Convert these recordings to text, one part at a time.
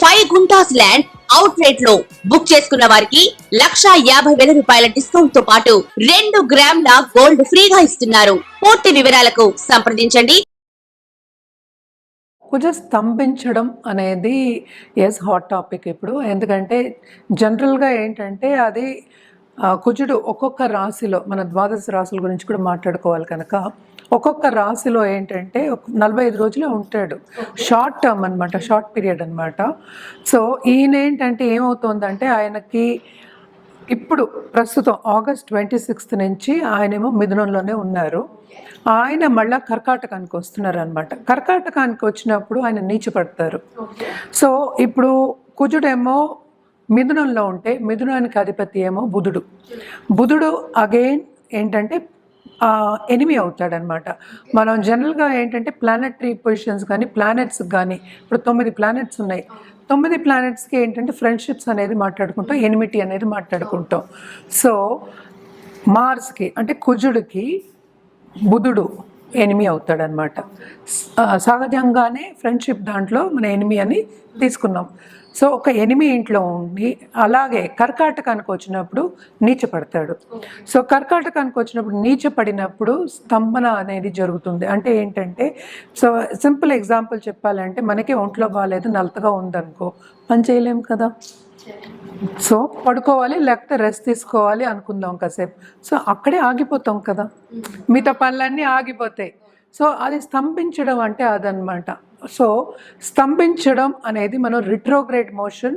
Five guntas land out రేట్లో book చేసుకున్న వారికి లక్షా యాభై వేల రూపాయల డిస్కౌంట్తో పాటు రెండు గ్రాముల గోల్డ్ ఫ్రీగా ఇస్తున్నారు. పూర్తి వివరాలకు సంప్రదించండి. కుజ స్తంభించడం అనేది ఎస్ హాట్ టాపిక్ ఇప్పుడు. ఎందుకంటే జనరల్గా ఏంటంటే అది కుజుడు ఒక్కొక్క రాశిలో మన ద్వాదశ రాశుల గురించి కూడా మాట్లాడుకోవాలి కనుక. ఒక్కొక్క రాశిలో ఏంటంటే ఒక నలభై ఐదు రోజులే ఉంటాడు. షార్ట్ టర్మ్ అనమాట షార్ట్ పీరియడ్ అనమాట సో ఈయన ఏంటంటే ఏమవుతుందంటే ఆయనకి ఇప్పుడు ప్రస్తుతం ఆగస్ట్ ట్వంటీ సిక్స్త్ నుంచి ఆయనేమో మిథునంలోనే ఉన్నారు. ఆయన మళ్ళా కర్కాటకానికి వస్తున్నారు అనమాట కర్కాటకానికి వచ్చినప్పుడు ఆయన నీచపడతారు. సో ఇప్పుడు కుజుడేమో మిథునంలో ఉంటే మిథునానికి అధిపతి ఏమో బుధుడు. బుధుడు అగైన్ ఏంటంటే ఎనిమి అవుతాడనమాట. మనం జనరల్గా ఏంటంటే ప్లానెటరీ పొజిషన్స్ కానీ ప్లానెట్స్ కానీ ఇప్పుడు తొమ్మిది ప్లానెట్స్ ఉన్నాయి. తొమ్మిది ప్లానెట్స్కి ఏంటంటే ఫ్రెండ్షిప్స్ అనేది మాట్లాడుకుంటాం ఎనిమిటీ అనేది మాట్లాడుకుంటాం. సో మార్స్కి అంటే కుజుడికి బుధుడు ఎనిమి అవుతాడనమాట. సహజంగానే ఫ్రెండ్షిప్ దాంట్లో మన ఎనిమి అని తీసుకున్నాం. సో ఒక ఎనిమి ఇంట్లో ఉండి అలాగే కర్కాటకానికి వచ్చినప్పుడు నీచపడతాడు. సో కర్కాటకానికి వచ్చినప్పుడు నీచపడినప్పుడు స్తంభన అనేది జరుగుతుంది. అంటే ఏంటంటే సో సింపుల్ ఎగ్జాంపుల్ చెప్పాలంటే మనకి ఒంట్లో బాగాలేదు నలతగా ఉందనుకో పని చేయలేం కదా? సో పడుకోవాలి లేకపోతే రెస్ట్ తీసుకోవాలి అనుకుందాం కాసేపు. సో అక్కడే ఆగిపోతాం కదా? మిగతా పనులన్నీ ఆగిపోతాయి. సో అది స్తంభించడం అంటే అదనమాట సో స్తంభించడం అనేది మనం retrograde motion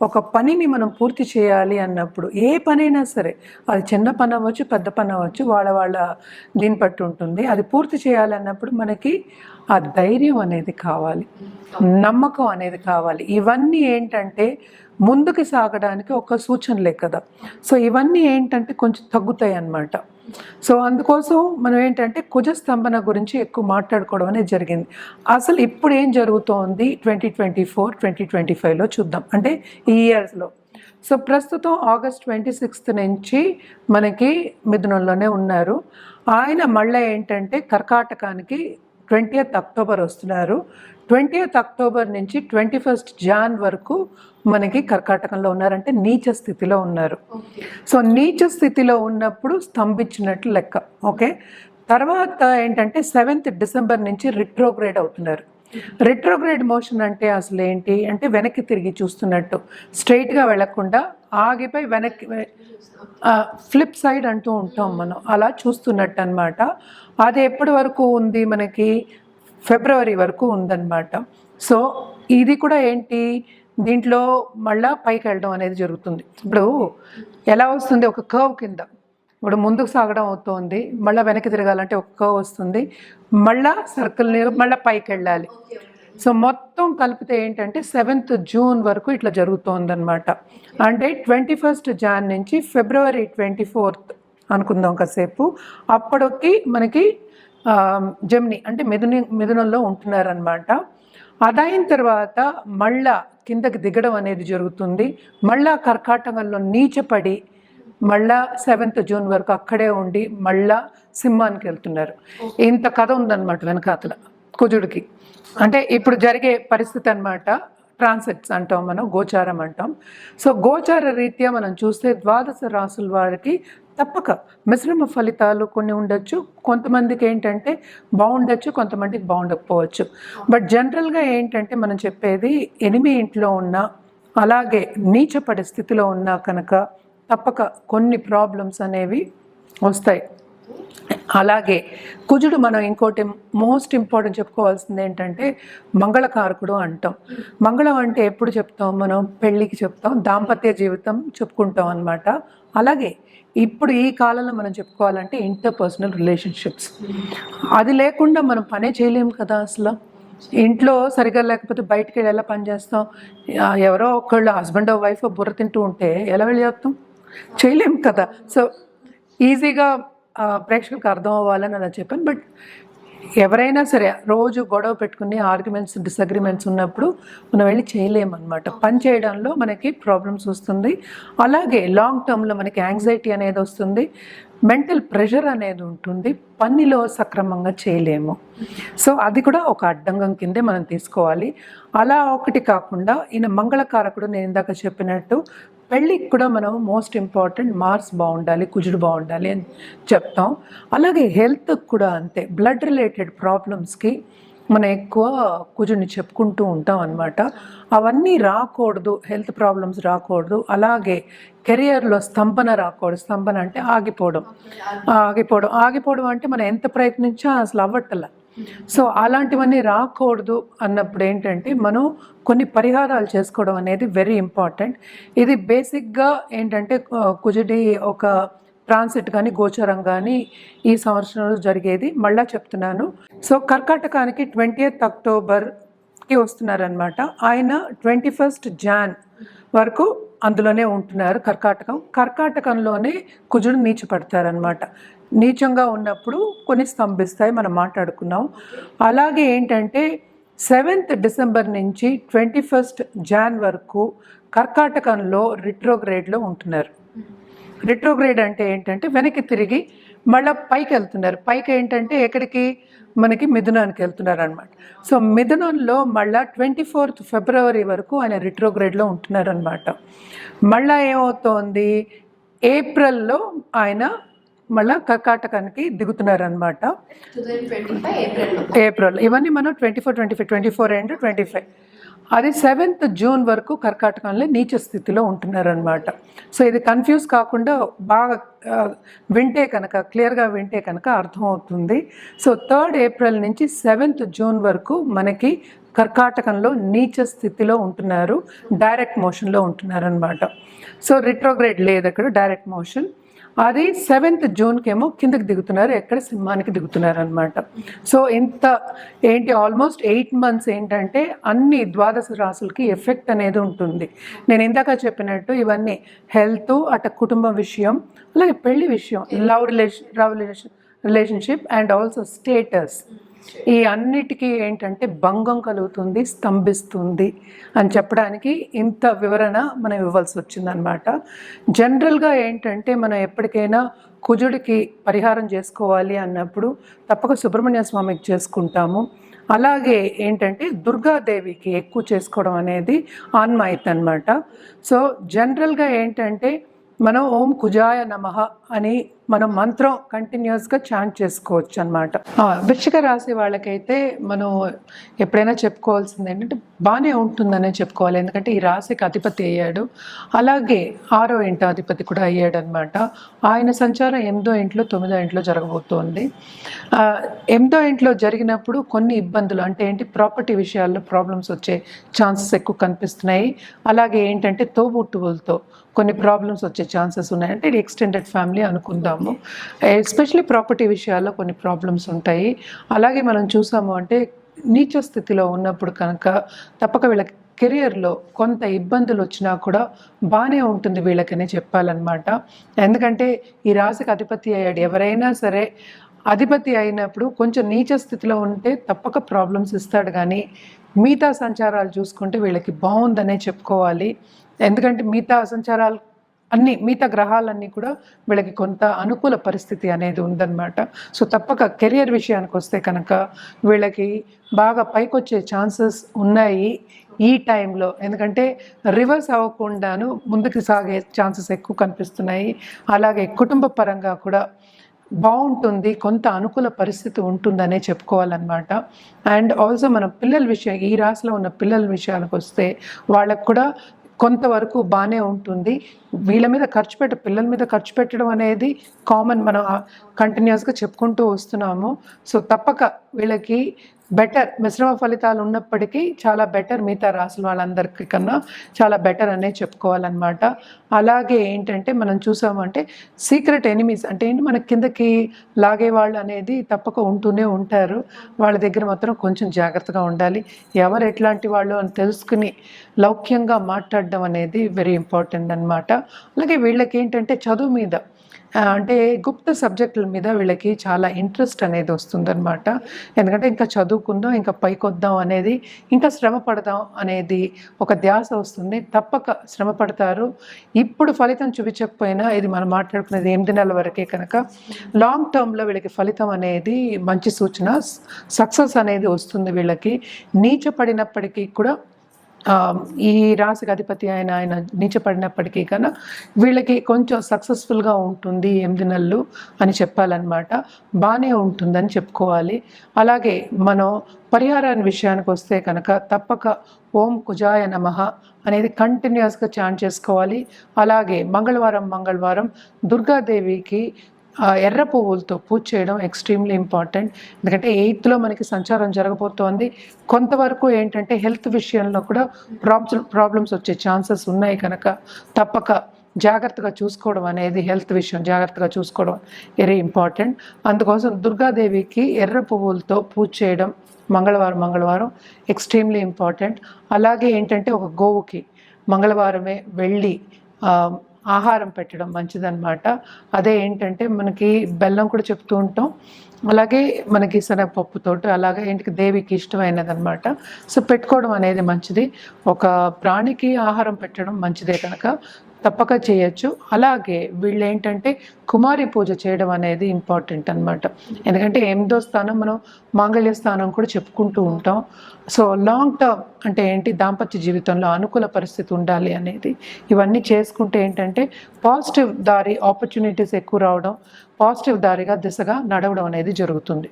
ఒక పనిని మనం పూర్తి చేయాలి అన్నప్పుడు ఏ పనైనా సరే అది చిన్న పని అవ్వచ్చు పెద్ద పని అవ్వచ్చు వాళ్ళ వాళ్ళ దీన్ని బట్టి ఉంటుంది. అది పూర్తి చేయాలన్నప్పుడు మనకి ఆ ధైర్యం అనేది కావాలి. నమ్మకం అనేది కావాలి. ఇవన్నీ ఏంటంటే ముందుకు సాగడానికి ఒక సూచనలే కదా. సో ఇవన్నీ ఏంటంటే కొంచెం తగ్గుతాయి అన్నమాట సో అందుకోసం మనం ఏంటంటే కుజ స్తంభన గురించి ఎక్కువ మాట్లాడుకోవడం అనేది జరిగింది. అసలు ఇప్పుడు ఏం జరుగుతోంది? Twenty twenty four twenty twenty ఫైవ్లో చూద్దాం. అంటే ఈ ఇయర్స్లో సో ప్రస్తుతం ఆగస్ట్ ట్వంటీ సిక్స్త్ నుంచి మనకి మిథునంలోనే ఉన్నారు. ఆయన మళ్ళీ ఏంటంటే కర్కాటకానికి ట్వంటీయత్ అక్టోబర్ వస్తున్నారు. ట్వంటీయత్ అక్టోబర్ నుంచి ట్వంటీ ఫస్ట్ జాన్ వరకు మనకి కర్కాటకంలో ఉన్నారంటే నీచ స్థితిలో ఉన్నారు. సో నీచ స్థితిలో ఉన్నప్పుడు స్తంభించినట్లు లెక్క ఓకే? తర్వాత ఏంటంటే సెవెంత్ డిసెంబర్ నుంచి రిట్రోగ్రేడ్ అవుతున్నారు. రిట్రోగ్రేడ్ మోషన్ అంటే అసలు ఏంటి? అంటే వెనక్కి తిరిగి చూస్తున్నట్టు. స్ట్రైట్గా వెళ్ళకుండా ఆగిపోయి వెనక్కి ఫ్లిప్ సైడ్ అంటూ ఉంటాం మనం. అలా చూస్తున్నట్టు అనమాట అది ఎప్పటి వరకు ఉంది మనకి? ఫిబ్రవరి వరకు ఉందన్నమాట. సో ఇది కూడా ఏంటి? దీంట్లో మళ్ళా పైకి వెళ్ళడం అనేది జరుగుతుంది. ఇప్పుడు ఎలా వస్తుంది? ఒక కర్వ్ కింద. ఇప్పుడు ముందుకు సాగడం అవుతుంది. మళ్ళీ వెనక్కి తిరగాలంటే ఒక కర్వ్ వస్తుంది. మళ్ళా సర్కిల్ మళ్ళీ పైకి వెళ్ళాలి. సో మొత్తం కలిపితే ఏంటంటే సెవెంత్ జూన్ వరకు ఇట్లా జరుగుతోందనమాట అంటే ట్వంటీ ఫస్ట్ జాన్ నుంచి ఫిబ్రవరి ట్వంటీ ఫోర్త్ అనుకుందాం కాసేపు. అప్పటికి మనకి జమ్ని అంటే మిథుని మిథునంలో ఉంటున్నారనమాట అదైన తర్వాత మళ్ళా కిందకి దిగడం అనేది జరుగుతుంది. మళ్ళా కర్కాటకంలో నీచపడి మళ్ళా సెవెంత్ జూన్ వరకు అక్కడే ఉండి మళ్ళా సింహానికి వెళ్తున్నారు. ఇంత కథ ఉందన్నమాట వెనకాతల కుజుడికి. అంటే ఇప్పుడు జరిగే పరిస్థితి అన్నమాట ట్రాన్సిట్స్ అంటాం మనం గోచారం అంటాం. సో గోచార రీత్యా మనం చూస్తే ద్వాదశ రాసుల వారికి తప్పక. మిశ్రమ ఫలితాలు కొన్ని ఉండొచ్చు. కొంతమందికి ఏంటంటే బాగుండొచ్చు కొంతమందికి బాగుండకపోవచ్చు. బట్ జనరల్గా ఏంటంటే మనం చెప్పేది ఎనిమి ఇంట్లో ఉన్న అలాగే నీచపడే స్థితిలో ఉన్నా కనుక తప్పక కొన్ని ప్రాబ్లమ్స్ అనేవి వస్తాయి. అలాగే కుజుడు మనం ఇంకోటి మోస్ట్ ఇంపార్టెంట్ చెప్పుకోవాల్సింది ఏంటంటే మంగళకారకుడు అంటాం. మంగళం అంటే ఎప్పుడు చెప్తాం మనం? పెళ్ళికి చెప్తాం దాంపత్య జీవితం చెప్పుకుంటాం అనమాట అలాగే ఇప్పుడు ఈ కాలంలో మనం చెప్పుకోవాలంటే ఇంటర్పర్సనల్ రిలేషన్షిప్స్ అది లేకుండా మనం పనే చేయలేము కదా అసలు. ఇంట్లో సరిగా లేకపోతే బయటికి వెళ్ళి ఎలా పని చేస్తాం? ఎవరో ఒకళ్ళు హస్బెండ్ వైఫ్ బుర్ర తింటూ ఉంటే ఎలా వెళ్ళి చేస్తాం? చేయలేము కదా. సో ఈజీగా ప్రేక్షకులకు అర్థం అవ్వాలని అలా చెప్పాను. బట్ ఎవరైనా సరే రోజు గొడవ పెట్టుకుని ఆర్గ్యుమెంట్స్ డిసగ్రిమెంట్స్ ఉన్నప్పుడు మనం వెళ్ళి చేయలేమన్నమాట. పని చేయడంలో మనకి ప్రాబ్లమ్స్ వస్తుంది. అలాగే లాంగ్ టర్మ్లో మనకి యాంగ్జైటీ అనేది వస్తుంది. మెంటల్ ప్రెషర్ అనేది ఉంటుంది. పనిలో సక్రమంగా చేయలేము. సో అది కూడా ఒక అడ్డంగం కిందే మనం తీసుకోవాలి. అలా ఒకటి కాకుండా ఈయన మంగళకారకుడు నేను ఇందాక చెప్పినట్టు పెళ్ళికి కూడా మనం మోస్ట్ ఇంపార్టెంట్ మార్క్స్ బాగుండాలి కుజుడు బాగుండాలి అని చెప్తాం. అలాగే హెల్త్కి కూడా అంతే. బ్లడ్ రిలేటెడ్ ప్రాబ్లమ్స్కి మనం ఎక్కువ కుజుడిని చెప్పుకుంటూ ఉంటాం అనమాట అవన్నీ రాకూడదు హెల్త్ ప్రాబ్లమ్స్ రాకూడదు. అలాగే కెరియర్లో స్తంభన రాకూడదు. స్తంభన అంటే ఆగిపోవడం. ఆగిపోవడం. ఆగిపోవడం. అంటే మనం ఎంత ప్రయత్నించా అసలు అవ్వట్ల. సో అలాంటివన్నీ రాకూడదు అన్నప్పుడు ఏంటంటే మనం కొన్ని పరిహారాలు చేసుకోవడం అనేది వెరీ ఇంపార్టెంట్. ఇది బేసిక్గా ఏంటంటే కుజుడి ఒక ట్రాన్సిట్ కానీ గోచరం కానీ ఈ సంవత్సరంలో జరిగేది మళ్ళా చెప్తున్నాను. సో కర్కాటకానికి ట్వంటీ అక్టోబర్కి వస్తున్నారనమాట ఆయన ట్వంటీ ఫస్ట్ జాన్ వరకు అందులోనే ఉంటున్నారు కర్కాటకం. కర్కాటకంలోనే కుజుడు నీచపడతారనమాట నీచంగా ఉన్నప్పుడు కొన్ని స్తంభిస్తాయి మనం మాట్లాడుకున్నాం. అలాగే ఏంటంటే సెవెంత్ డిసెంబర్ నుంచి ట్వంటీ ఫస్ట్ జాన్ వరకు కర్కాటకంలో రిట్రోగ్రేడ్లో ఉంటున్నారు. రిట్రోగ్రేడ్ అంటే ఏంటంటే వెనక్కి తిరిగి మళ్ళీ పైకి వెళ్తున్నారు. పైకి ఏంటంటే ఎక్కడికి? మనకి మిథునానికి వెళ్తున్నారు అనమాట సో మిథునంలో మళ్ళా ట్వంటీ ఫోర్త్ ఫిబ్రవరి వరకు ఆయన రిట్రోగ్రేడ్లో ఉంటున్నారనమాట మళ్ళీ మళ్ళా ఏమవుతోంది? ఏప్రిల్లో ఆయన మళ్ళా కర్కాటకానికి దిగుతున్నారనమాట ఏప్రిల్. ఇవన్నీ మనం twenty four twenty five twenty four and twenty five. అది సెవెంత్ జూన్ వరకు కర్కాటకంలో నీచ స్థితిలో ఉంటున్నారనమాట సో ఇది కన్ఫ్యూజ్ కాకుండా బాగా వింటే కనుక క్లియర్గా వింటే కనుక అర్థమవుతుంది. సో థర్డ్ ఏప్రిల్ నుంచి సెవెంత్ జూన్ వరకు మనకి కర్కాటకంలో నీచ స్థితిలో ఉంటున్నారు డైరెక్ట్ మోషన్లో ఉంటున్నారనమాట సో రిట్రోగ్రేడ్ లేదు అక్కడ డైరెక్ట్ మోషన్. అది సెవెంత్ జూన్కేమో కిందకి దిగుతున్నారు ఎక్కడ సింహానికి దిగుతున్నారు అనమాట సో ఇంత ఏంటి ఆల్మోస్ట్ ఎయిట్ మంత్స్ ఏంటంటే అన్ని ద్వాదశ రాసులకి ఎఫెక్ట్ అనేది ఉంటుంది. నేను ఇందాక చెప్పినట్టు ఇవన్నీ హెల్త్ అట కుటుంబ విషయం అలాగే పెళ్ళి విషయం love relation love relation relationship and also status. ఈ అన్నిటికీ ఏంటంటే భంగం కలుగుతుంది స్తంభిస్తుంది అని చెప్పడానికి ఇంత వివరణ మనం ఇవ్వాల్సి వచ్చిందనమాట జనరల్గా ఏంటంటే మనం ఎప్పటికైనా కుజుడికి పరిహారం చేసుకోవాలి అన్నప్పుడు తప్పక సుబ్రహ్మణ్య స్వామికి చేసుకుంటాము. అలాగే ఏంటంటే దుర్గాదేవికి ఎక్కువ చేసుకోవడం అనేది ఆన్మాయిత్ అనమాట సో జనరల్గా ఏంటంటే మనం ఓం కుజాయ నమః అని మనం మంత్రం కంటిన్యూస్గా చాంట్ చేసుకోవచ్చు అనమాట వృశ్చిక రాశి వాళ్ళకైతే మనం ఎప్పుడైనా చెప్పుకోవాల్సింది ఏంటంటే బాగానే ఉంటుందనే చెప్పుకోవాలి. ఎందుకంటే ఈ రాశికి అధిపతి అయ్యాడు. అలాగే ఆరో ఇంట అధిపతి కూడా అయ్యాడు అనమాట ఆయన సంచారం ఎనిమిదో ఇంట్లో తొమ్మిదో ఇంట్లో జరగబోతోంది. ఎనిమిదో ఇంట్లో జరిగినప్పుడు కొన్ని ఇబ్బందులు అంటే ఏంటి ప్రాపర్టీ విషయాల్లో ప్రాబ్లమ్స్ వచ్చే ఛాన్సెస్ ఎక్కువ కనిపిస్తున్నాయి. అలాగే ఏంటంటే తోబుట్టువులతో కొన్ని ప్రాబ్లమ్స్ వచ్చే ఛాన్సెస్ ఉన్నాయి అంటే ఇది ఎక్స్టెండెడ్ ఫ్యామిలీ అనుకుందాము. ఎస్పెషలీ ప్రాపర్టీ విషయాల్లో కొన్ని ప్రాబ్లమ్స్ ఉంటాయి. అలాగే మనం చూసాము అంటే నీచ స్థితిలో ఉన్నప్పుడు కనుక తప్పక వీళ్ళకి కెరియర్లో కొంత ఇబ్బందులు వచ్చినా కూడా బాగానే ఉంటుంది వీళ్ళకనే చెప్పాలన్నమాట. ఎందుకంటే ఈ రాశికి అధిపతి అయ్యాడు ఎవరైనా సరే అధిపతి అయినప్పుడు కొంచెం నీచ స్థితిలో ఉంటే తప్పక ప్రాబ్లమ్స్ ఇస్తాడు కానీ మిగతా సంచారాలు చూసుకుంటే వీళ్ళకి బాగుందనే చెప్పుకోవాలి. ఎందుకంటే మిగతా సంచారాలు అన్ని మిగతా గ్రహాలన్నీ కూడా వీళ్ళకి కొంత అనుకూల పరిస్థితి అనేది ఉందన్నమాట. సో తప్పక కెరియర్ విషయానికి వస్తే కనుక వీళ్ళకి బాగా పైకొచ్చే ఛాన్సెస్ ఉన్నాయి ఈ టైంలో ఎందుకంటే రివర్స్ అవ్వకుండాను ముందుకు సాగే ఛాన్సెస్ ఎక్కువ కనిపిస్తున్నాయి. అలాగే కుటుంబ పరంగా కూడా బాగుంటుంది కొంత అనుకూల పరిస్థితి ఉంటుందనే చెప్పుకోవాలన్నమాట. అండ్ ఆల్సో మన పిల్లల విషయం ఈ రాశిలో ఉన్న పిల్లల విషయానికి వస్తే వాళ్ళకు కూడా కొంతవరకు బాగానే ఉంటుంది. వీళ్ళ మీద ఖర్చు పెట్ట పిల్లల మీద ఖర్చు పెట్టడం అనేది కామన్ మనం కంటిన్యూస్గా చెప్పుకుంటూ వస్తున్నాము. సో తప్పక వీళ్ళకి బెటర్ మిశ్రమ ఫలితాలు ఉన్నప్పటికీ చాలా బెటర్ మిగతా రాసిన వాళ్ళందరికీ కన్నా చాలా బెటర్ అనే చెప్పుకోవాలన్నమాట. అలాగే ఏంటంటే మనం చూసామంటే సీక్రెట్ ఎనిమీస్ అంటే ఏంటి? మన కిందకి లాగే వాళ్ళు అనేది తప్పక ఉంటూనే ఉంటారు. వాళ్ళ దగ్గర మాత్రం కొంచెం జాగ్రత్తగా ఉండాలి. ఎవరు ఎట్లాంటి వాళ్ళు అని తెలుసుకుని లౌక్యంగా మాట్లాడడం అనేది వెరీ ఇంపార్టెంట్ అన్నమాట. అలాగే వీళ్ళకి ఏంటంటే చదువు మీద అంటే గుప్త సబ్జెక్టుల మీద వీళ్ళకి చాలా ఇంట్రెస్ట్ అనేది వస్తుందన్నమాట. ఎందుకంటే ఇంకా చదువుకుందాం ఇంకా పైకొద్దాం అనేది ఇంకా శ్రమ పడదాం అనేది ఒక ధ్యాస వస్తుంది. తప్పక శ్రమ పడతారు. ఇప్పుడు ఫలితం చూపించకపోయినా ఇది మనం మాట్లాడుకునేది ఎనిమిది నెలల వరకే కనుక లాంగ్ టర్మ్లో వీళ్ళకి ఫలితం అనేది మంచి సూచన సక్సెస్ అనేది వస్తుంది వీళ్ళకి. నీచపడినప్పటికీ కూడా ఈ రాశికి అధిపతి ఆయన ఆయన నీచపడినప్పటికీ కన్నా వీళ్ళకి కొంచెం సక్సెస్ఫుల్గా ఉంటుంది ఎనిమిది నెలలు అని చెప్పాలన్నమాట. బాగానే ఉంటుందని చెప్పుకోవాలి. అలాగే మనం పరిహారాన్ని విషయానికి వస్తే కనుక తప్పక ఓం కుజాయ నమః అనేది కంటిన్యూస్గా చాన్ చేసుకోవాలి. అలాగే మంగళవారం మంగళవారం దుర్గాదేవికి ఎర్ర పువ్వులతో పూజ చేయడం ఎక్స్ట్రీమ్లీ ఇంపార్టెంట్ ఎందుకంటే ఎయిత్లో మనకి సంచారం జరగబోతోంది. కొంతవరకు ఏంటంటే హెల్త్ విషయంలో కూడా ప్రాబ్లమ్స్ ప్రాబ్లమ్స్ వచ్చే ఛాన్సెస్ ఉన్నాయి కనుక తప్పక జాగ్రత్తగా చూసుకోవడం అనేది హెల్త్ విషయం జాగ్రత్తగా చూసుకోవడం వెరీ ఇంపార్టెంట్ అందుకోసం దుర్గాదేవికి ఎర్ర పువ్వులతో పూజ చేయడం మంగళవారం మంగళవారం ఎక్స్ట్రీమ్లీ ఇంపార్టెంట్ అలాగే ఏంటంటే ఒక గోవుకి మంగళవారమే వెళ్ళి ఆహారం పెట్టడం మంచిదన్నమాట. అదే ఏంటంటే మనకి బెల్లం కూడా చెప్తూ ఉంటాం. అలాగే మనకి శనగపప్పుతోటి అలాగే ఇంటికి దేవికి ఇష్టమైనది అనమాట సో పెట్టుకోవడం అనేది మంచిది. ఒక ప్రాణికి ఆహారం పెట్టడం మంచిదే కనుక తప్పక చేయొచ్చు. అలాగే వీళ్ళు ఏంటంటే కుమారి పూజ చేయడం అనేది ఇంపార్టెంట్ అన్నమాట. ఎందుకంటే ఎనిమిదో స్థానం మనం మాంగళ్య స్థానం కూడా చెప్పుకుంటూ ఉంటాం. సో లాంగ్ టర్మ్ అంటే ఏంటి? దాంపత్య జీవితంలో అనుకూల పరిస్థితి ఉండాలి అనేది. ఇవన్నీ చేసుకుంటే ఏంటంటే పాజిటివ్ దారి ఆపర్చునిటీస్ ఎక్కువ రావడం పాజిటివ్ దారిగా దిశగా నడవడం అనేది జరుగుతుంది.